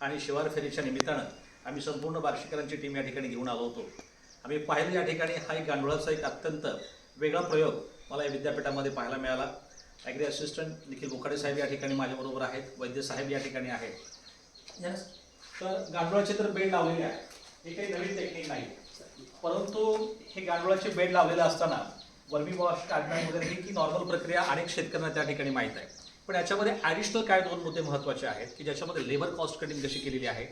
आणि शिवार फेरीच्या निमित्तानं आम्ही संपूर्ण बार्शीकरांची टीम या ठिकाणी घेऊन आलो होतो. आम्ही पाहिलं या ठिकाणी हा एक गांडुळाचा एक अत्यंत वेगळा प्रयोग मला या विद्यापीठामध्ये पाहायला मिळाला. ॲग्री असिस्टंट निखिल बोखाडे साहेब या ठिकाणी माझ्याबरोबर आहेत वैद्य साहेब या ठिकाणी आहेत. तर गांडुळाचे तर बेड लावलेले आहे हे काही नवीन टेक्निक नाही. परंतु हे गांडुळाचे बेड लावलेलं असताना वर्मी वॉश काढणं वगैरे ही की नॉर्मल प्रक्रिया अनेक शेतकऱ्यांना त्या ठिकाणी माहीत आहे. पण याच्यामध्ये ॲडिशनल काय दोन मुद्दे महत्त्वाचे आहेत की ज्याच्यामध्ये लेबर कॉस्ट कटिंग कशी केलेली आहे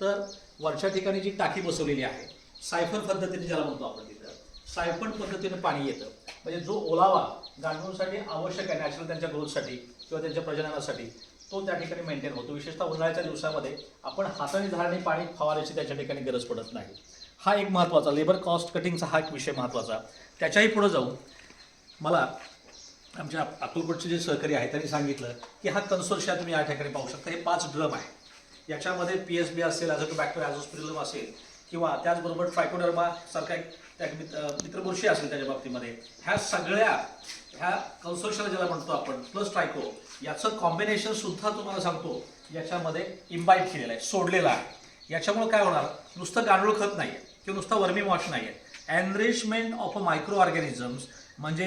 तर वरच्या ठिकाणी जी टाकी बसवलेली आहे सायफर पद्धतीने ज्याला म्हणतो आपण तिथं सायफन पद्धतीने पाणी येतं. म्हणजे जो ओलावा गांडूळसाठी आवश्यक आहे नॅचरल त्यांच्या ग्रोथसाठी किंवा त्यांच्या प्रजननासाठी तो त्या ठिकाणी मेंटेन होतो. विशेषतः उन्हाळ्याच्या दिवसामध्ये आपण हाताने झाडाने पाणी फवारायची त्याच्या ठिकाणी गरज पडत नाही. हा एक महत्त्वाचा लेबर कॉस्ट कटिंगचा हा एक विषय महत्त्वाचा. त्याच्याही पुढे जाऊन मला आमच्या अक्कलकोटचे जे सहकारी आहेत त्यांनी सांगितलं की हा कन्सोर्शिया तुम्ही या ठिकाणी पाहू शकता. हे पाच ड्रम आहे. याच्यामध्ये पी एस बी असेल ॲझोटोबॅक्टर ॲझोस्प्रिलम असेल किंवा त्याचबरोबर ट्रायकोडर्मा सारखा एक त्या मित्र मित्रबुरशी असेल त्याच्या बाबतीमध्ये ह्या सगळ्या ह्या कन्सोर्शियाला ज्याला म्हणतो आपण प्लस ट्रायको याचं कॉम्बिनेशन सुद्धा तुम्हाला सांगतो याच्यामध्ये इम्बाईट केलेलं आहे सोडलेलं आहे. याच्यामुळे काय होणार? नुसतं गांडूळ खत नाही आहे किंवा नुसतं वर्मी वॉश नाही आहे enrichment of a micro organisms म्हणजे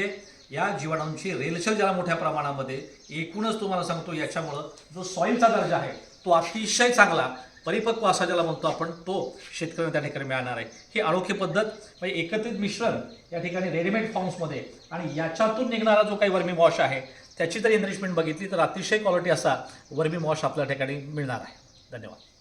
या जीवाणूंची रेलचल ज्याला मोठ्या प्रमाणामध्ये एकूणच तुम्हाला सांगतो याच्यामुळं जो सॉईलचा दर्जा आहे तो अतिशय चांगला परिपक्व असा ज्याला म्हणतो आपण तो शेतकऱ्यांना त्या ठिकाणी मिळणार आहे. ही अनोखी पद्धत म्हणजे एकत्रित मिश्रण या ठिकाणी रेडीमेड फॉर्म्समध्ये आणि याच्यातून निघणारा जो काही वर्मी वॉश आहे त्याची जर एनरिचमेंट बघितली तर अतिशय क्वालिटी असा वर्मी वॉश आपल्या ठिकाणी मिळणार आहे. धन्यवाद.